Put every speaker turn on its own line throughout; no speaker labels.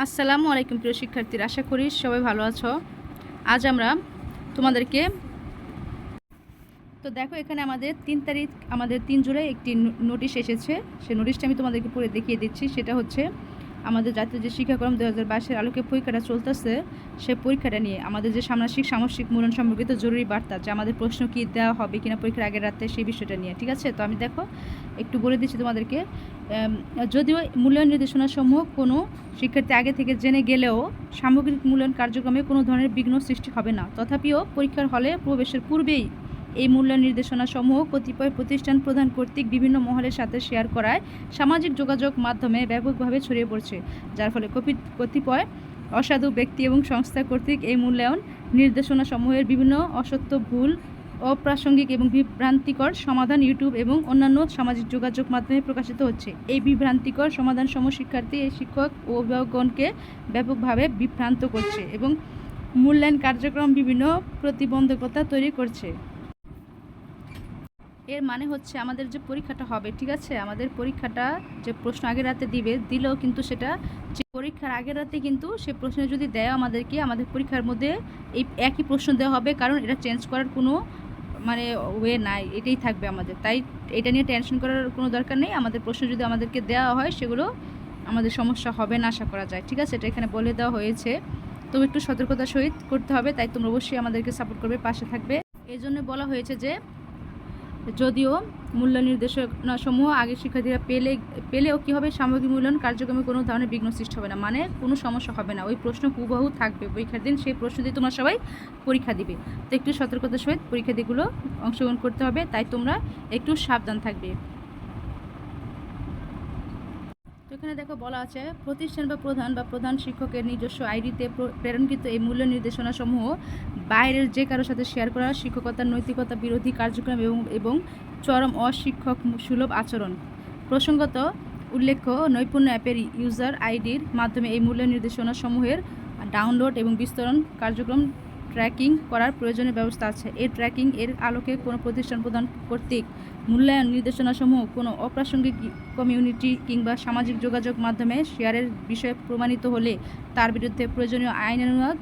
আসসালামু আলাইকুম প্রিয় শিক্ষার্থীরা, আশা করি সবাই ভালো আছো। আজ আমরা তোমাদেরকে তো দেখো এখানে আমাদের তিন তারিখ, আমাদের তিন জুলাই একটি নোটিশ এসেছে। সেই নোটিশটা আমি তোমাদেরকে পড়ে দেখিয়ে দিচ্ছি। সেটা হচ্ছে আমাদের জাতীয় যে শিক্ষাক্রম দু হাজার বাইশের আলোকে পরীক্ষাটা চলতেছে, সেই পরীক্ষাটা নিয়ে আমাদের যে সামনাসিক সামষ্টিক মূল্যায়ন সম্পর্কিত জরুরি বার্তা যে আমাদের প্রশ্ন কি দেওয়া হবে কিনা পরীক্ষার আগের রাতে সেই বিষয়টা নিয়ে, ঠিক আছে? তো আমি দেখো, একটু বলে দিচ্ছি তোমাদেরকে যদিও মূল্যায়ন নির্দেশনাসমূহ কোনো শিক্ষার্থী আগে থেকে জেনে গেলেও সামগ্রিক মূল্যায়ন কার্যক্রমে কোনো ধরনের বিঘ্ন সৃষ্টি হবে না। তথাপিও পরীক্ষার হলে প্রবেশের পূর্বেই এই মূল্যায়ন নির্দেশনাসমূহ কতিপয় প্রতিষ্ঠান প্রদান কর্তৃক বিভিন্ন মহলের সাথে শেয়ার করায় সামাজিক যোগাযোগ মাধ্যমে ব্যাপকভাবে ছড়িয়ে পড়ছে, যার ফলে কতিপয় অসাধু ব্যক্তি এবং সংস্থা কর্তৃক এই মূল্যায়ন নির্দেশনাসমূহের বিভিন্ন অসত্য, ভুল, অপ্রাসঙ্গিক এবং বিভ্রান্তিকর সমাধান ইউটিউব এবং অন্যান্য সামাজিক যোগাযোগ মাধ্যমে প্রকাশিত হচ্ছে। এই বিভ্রান্তিকর সমাধান সম শিক্ষার্থী এই শিক্ষক ও অভিভাবকগণকে ব্যাপকভাবে বিভ্রান্ত করছে এবং মূল্যায়ন কার্যক্রম বিভিন্ন প্রতিবন্ধকতা তৈরি করছে। এর মানে হচ্ছে আমাদের যে পরীক্ষাটা হবে, ঠিক আছে? আমাদের পরীক্ষাটা যে প্রশ্ন আগের রাতে দিবে, দিলেও কিন্তু সেটা যে পরীক্ষার আগের রাতে কিন্তু সে প্রশ্ন যদি দেয় আমাদেরকে, আমাদের পরীক্ষার মধ্যে এই একই প্রশ্ন দেওয়া হবে, কারণ এটা চেঞ্জ করার কোনো মানে ওয়ে নাই, এটাই থাকবে আমাদের। তাই এটা নিয়ে টেনশন করার কোনো দরকার নেই, আমাদের প্রশ্ন যদি আমাদেরকে দেওয়া হয়, সেগুলো আমাদের সমস্যা হবে না আশা করা যায়, ঠিক আছে? এটা এখানে বলে দেওয়া হয়েছে। তবে একটু সতর্কতার সহিত করতে হবে, তাই তোমরা অবশ্যই আমাদেরকে সাপোর্ট করবে, পাশে থাকবে। এই জন্য বলা হয়েছে যে যদিও মূল্য নির্দেশনাসমূহ আগে শিক্ষার্থীরা পেলে, পেলেও কী হবে সামগ্রিক মূল্যায়ন কার্যক্রমে কোনো ধরনের বিঘ্ন সৃষ্টি হবে না? মানে কোনো সমস্যা হবে না। ওই প্রশ্ন হুবহু থাকবে পরীক্ষার দিন। সেই প্রশ্ন দিয়ে তোমরা সবাই পরীক্ষা দিবে। তো একটু সতর্কতার সহিত পরীক্ষা দিগুলো অংশগ্রহণ করতে হবে। তাই তোমরা একটু সাবধান থাকবে তো এখানে দেখো বলা আছে, প্রতিষ্ঠান বা প্রধান বা প্রধান শিক্ষকের নিজস্ব আইডিতে প্রেরণকৃত এই মূল্য নির্দেশনা সমূহ বাইরের যে কারোর সাথে শেয়ার করা, শিক্ষকতার নৈতিকতা বিরোধী কার্যক্রম এবং এবং চরম অশিক্ষক সুলভ আচরণ। প্রসঙ্গত, উল্লেখ্য, নৈপুণ্য অ্যাপের ইউজার আইডির মাধ্যমে এই মূল্য নির্দেশনা সমূহের ডাউনলোড এবং বিস্তরণ কার্যক্রম ট্র্যাকিং করার প্রয়োজনীয় ব্যবস্থা আছে। এই ট্র্যাকিং এর আলোকে কোনো প্রতিষ্ঠান প্রদান কর্তৃক মূল্যায়ন নির্দেশনাসমূহ, কোনো অপ্রাসঙ্গিক কমিউনিটি কিংবা সামাজিক যোগাযোগ মাধ্যমে শেয়ারের বিষয়ে প্রমাণিত হলে তার বিরুদ্ধে প্রয়োজনীয় আইনানুগ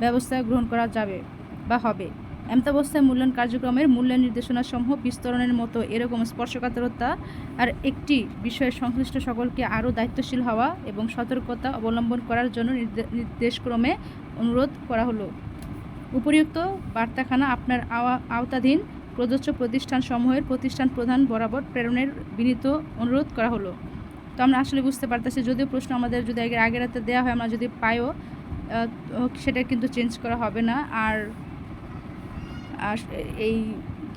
ব্যবস্থা গ্রহণ করা যাবে বা হবে। এমতাবস্থায় মূল্যায়ন কার্যক্রমের মূল্যায়ন নির্দেশনাসমূহ বিস্তরণের মতো এরকম স্পর্শকাতরতা আর একটি বিষয়ে সংশ্লিষ্ট সকলকে আরও দায়িত্বশীল হওয়া এবং সতর্কতা অবলম্বন করার জন্য নির্দে- নির্দেশক্রমে অনুরোধ করা হলো। উপরিউক্ত বার্তাখানা আপনার আওতাধীন প্রযোজ্য প্রতিষ্ঠান সমূহের প্রতিষ্ঠান প্রধান বরাবর প্রেরণের বিনীত অনুরোধ করা হলো। তো আমরা আসলে বুঝতে পারতেছি, যদিও প্রশ্ন আমাদের যদি আগের আগের রাতে দেওয়া হয়, আমরা যদি পাইও সেটা কিন্তু চেঞ্জ করা হবে না। আর আর এই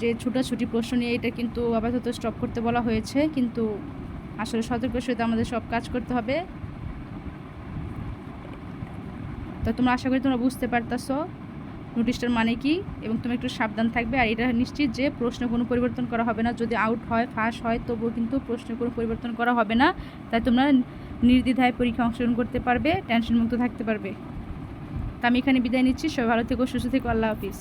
যে ছুটাছুটি প্রশ্ন নিয়ে এটা কিন্তু আপাতত স্টপ করতে বলা হয়েছে। কিন্তু আসলে সতর্কের সহিত আমাদের সব কাজ করতে হবে। তো তোমরা আশা করি তোমরা বুঝতে পারতাছো। নোটিশটার মানে কি? এবং তুমি একটু সাবধান থাকবে। আর এটা নিশ্চিত যে প্রশ্ন কোনো পরিবর্তন করা হবে না। যদি আউট হয় ফাঁস হয়, তবুও কিন্তু প্রশ্ন কোনো পরিবর্তন করা হবে না। তাই তোমরা নির্দ্বিধায় পরীক্ষা অংশগ্রহণ করতে পারবে টেনশনমুক্ত থাকতে পারবে। তা আমি এখানে বিদায় নিচ্ছি। সবাই ভালো থেকো, সুস্থ থেকো, আল্লাহ হাফিজ।